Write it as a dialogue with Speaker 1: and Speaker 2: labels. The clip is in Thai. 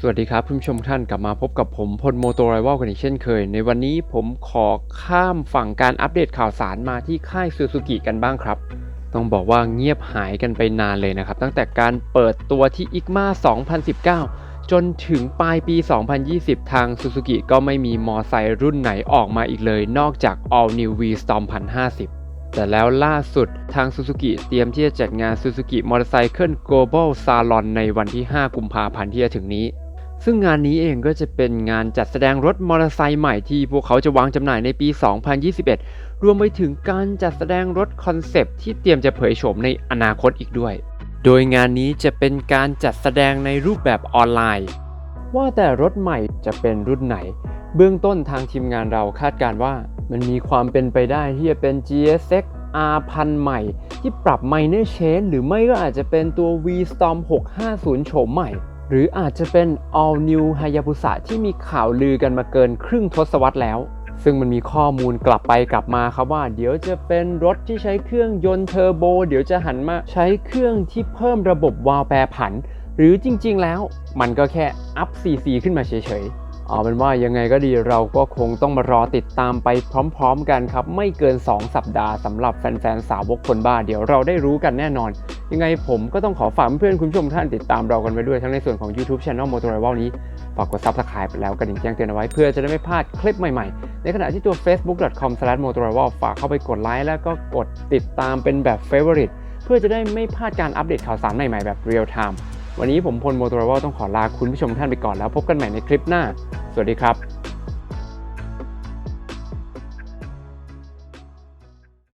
Speaker 1: สวัสดีครับผู้ชมท่านกลับมาพบกับผมพลโมโตไรวอลกันอีกเช่นเคย ในวันนี้ผมขอข้ามฝั่งการอัปเดตข่าวสารมาที่ค่ายซูซูกิกันบ้างครับ ต้องบอกว่าเงียบหายกันไปนานเลยนะครับ ตั้งแต่การเปิดตัวที่อิกมา2019 จนถึงปลายปี 2020 ทางซูซูกิก็ไม่มีมอไซค์รุ่นไหนออกมาอีกเลย นอกจาก All New V Storm 1050แต่แล้วล่าสุดทางซูซูกิเตรียมที่จะจัดงาน Suzuki Motorcycle Global Salon ในวันที่ 5 กุมภาพันธ์ที่จะถึงนี้ ซึ่งงานนี้เองก็จะเป็นงานจัดแสดงรถมอเตอร์ไซค์ใหม่ที่พวกเขาจะวางจำหน่ายในปี 2021 รวมไปถึงการจัดแสดงรถคอนเซปต์ที่เตรียมจะเผยโฉมในอนาคตอีกด้วย โดยงานนี้จะเป็นการจัดแสดงในรูปแบบออนไลน์ ว่าแต่รถใหม่จะเป็นรุ่นไหน เบื้องต้นทางทีมงานเราคาดการณ์ว่า มันมีความเป็นไปได้ที่จะเป็น GSX R พันใหม่ ที่ปรับ minor change หรือไม่ก็อาจจะเป็นตัว V Storm 650 โฉมใหม่ หรืออาจจะเป็น All New Hayabusa ที่มีข่าวลือกันมาเกินครึ่งทศวรรษแล้ว ซึ่งมันมีข้อมูลกลับไปกลับมาครับว่า เดี๋ยวจะเป็นรถที่ใช้เครื่องยนต์เทอร์โบ เดี๋ยวจะหันมาใช้เครื่องที่เพิ่มระบบวาล์วแปรผัน หรือจริงๆแล้วมันก็แค่อัพ CC ขึ้นมาเฉยๆ เอาเป็นว่ายังไงก็ดีเราก็คงต้องมารอติดตามไปพร้อมๆกันครับ ไม่เกิน 2 สัปดาห์สำหรับแฟนๆสาวกคนบ้าเดี๋ยวเราได้รู้กันแน่นอน ยังไงผมก็ต้องขอฝากเพื่อนคุณผู้ชมท่านติดตามเรากันไปด้วยทั้งในส่วนของ YouTube Channel m o t o r i v a l นี้ฝากกด Subscribe แล้วกระดิ่งแจ้งเตือนเอาไว้เพื่อจะได้ไม่พลาดคลิปใหม่ๆ ในขณะที่ตัว facebook.com/motorrival ฝากเข้าไปกดไลค์แล้วก็กดติดตามเป็นแบบ favorite เพื่อจะได้ไม่พลาดการอัปเดตข่าวสารใหม่ๆแบบ real time วันนี้ผมพลโมโตรวต้องขอลาคุณผู้ชมท่านไปก่อนแล้วพบกันใหม่ในคลิปหน้า วัสดีครับ